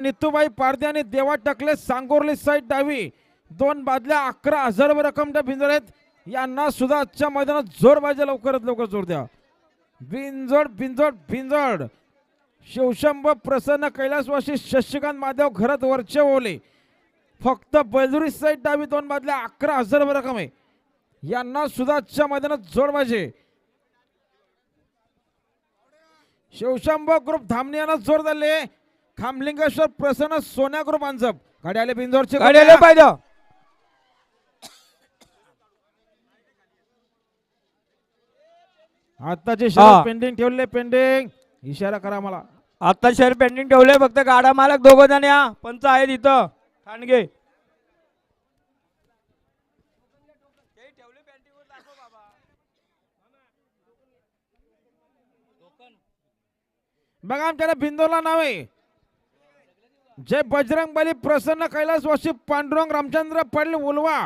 नितूबाई पारदे आणि देवा टकले सांगोर्ली साईड डावी. दोन बादल्या अकरा हजार रक्कम त्या भिंजर आहेत. यांना सुद्धा आजच्या मैदानात जोर पाहिजे लवकरात लवकर जोर द्या. भिंजड भिंजड भिंजड शिवशंभ प्रसन्न कैलासवासी शशिकांत माधव घरात वरचे ओले. फक्त बैलुरी साईड डावी दोन बादल्या अकरा हजार रकम रक्कम आहे. यांना सुद्धा आजच्या मैदानात जोड पाहिजे शिवशंभ ग्रुप धामणी यांना जोर दिले खामलिंगेश्वर प्रसन्न सोन्या ग्रुप अंजप बिंजोडचे गाडी आले पाहिजे. आताचे. शरद पेंडिंग ठेवले पेंडिंग इशारा करा मला. आता शहर पेंडिंग ठेवले फक्त गाडा मालक दोघं जण या. पंच आहेत इथं. ठाणगे. बघा आमच्याला बिंदोला नाव आहे. जय बजरंग बली प्रसन्न कैलास वासी पांडुरंग रामचंद्र पडले उलवा.